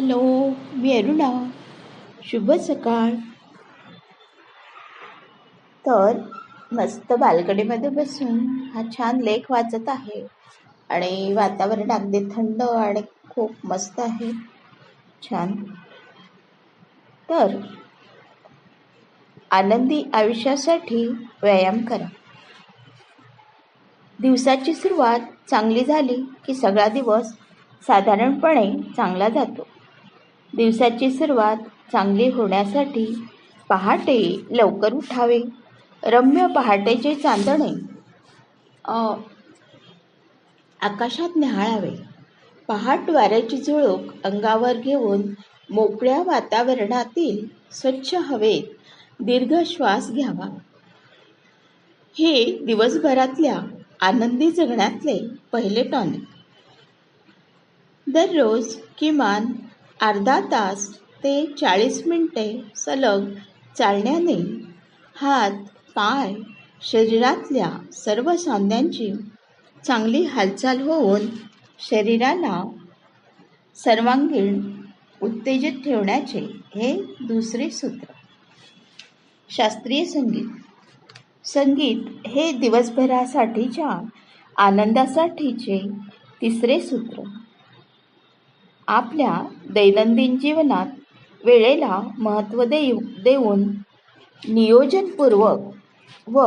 Hello मी अरुणा. शुभ सकाळ. तर मस्त बाल्कनीमध्ये बसून हा छान लेख वाचत आहे. आणि वातावरण अगदी थंड आणि खूप मस्त आहे. छान. तर आनंदी आयुष्यासाठी व्यायाम करा. दिवसाची सुरुवात चांगली झाली की सगळा दिवस साधारणपणे चांगला जातो. दिवसाची सुरुवात चांगली होण्यासाठी पहाटे लवकर उठावे. रम्य पहाटेचे चांदणे आकाशात न्याहाळावे. पहाट वाऱ्याची झुळूक अंगावर घेऊन मोकळ्या वातावरणातील स्वच्छ हवेत दीर्घ श्वास घ्यावा. हे दिवसभरातल्या आनंदी जगण्यातले पहिले टॉनिक. दररोज किमान अर्धा तास ते चाळीस मिनटे सलग चालण्याने हात पाय शरीरातल्या सर्व सांध्यांची चांगली हालचाल होऊन शरीराला सर्वांगीण उत्तेजित ठेवण्याचे हे दुसरे सूत्र. शास्त्रीय संगीत. संगीत हे दिवसभरासाठीच्या आनंदासाठीचे तिसरे सूत्र. आपल्या दैनंदिन जीवनात वेळेला महत्त्व देऊ देऊन नियोजनपूर्वक व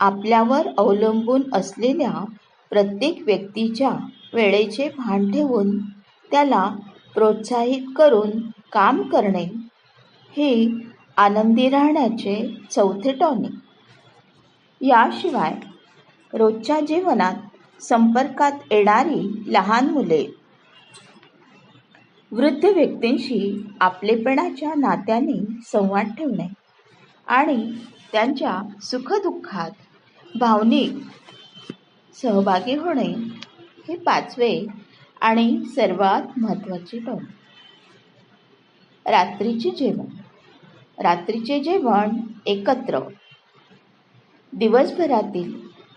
आपल्यावर अवलंबून असलेल्या प्रत्येक व्यक्तीच्या वेळेचे भान ठेवून त्याला प्रोत्साहित करून काम करणे हे आनंदी राहण्याचे चौथे टॉनिक. याशिवाय रोजच्या जीवनात संपर्कात येणारी लहान मुले वृद्ध व्यक्तींशी आपलेपणाच्या नात्याने संवाद ठेवणे आणि त्यांच्या सुखदुःखात भावनिक सहभागी होणे हे पाचवे आणि सर्वात महत्त्वाचे टॉन. रात्रीचे जेवण. रात्रीचे जेवण एकत्र. दिवसभरातील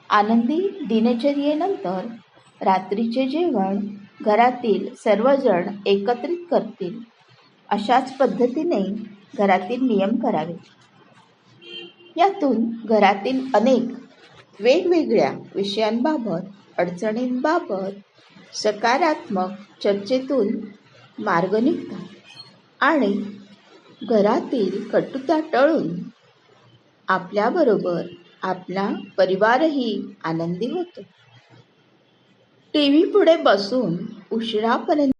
आनंदी दिनचर्येनंतर रात्रीचे जेवण घरातील सर्वजण एकत्रित करतील. अशाच पद्धतीने घरातील नियम करावे. यातून घरातील अनेक वेगवेगळ्या विषयांबाबत अडचणींबाबत सकारात्मक चर्चेतून मार्ग निघतात आणि घरातील कटुता टळून आपल्याबरोबर आपला परिवारही आनंदी होतो. टी व्ही पुढे बसून उशिरापर्यंत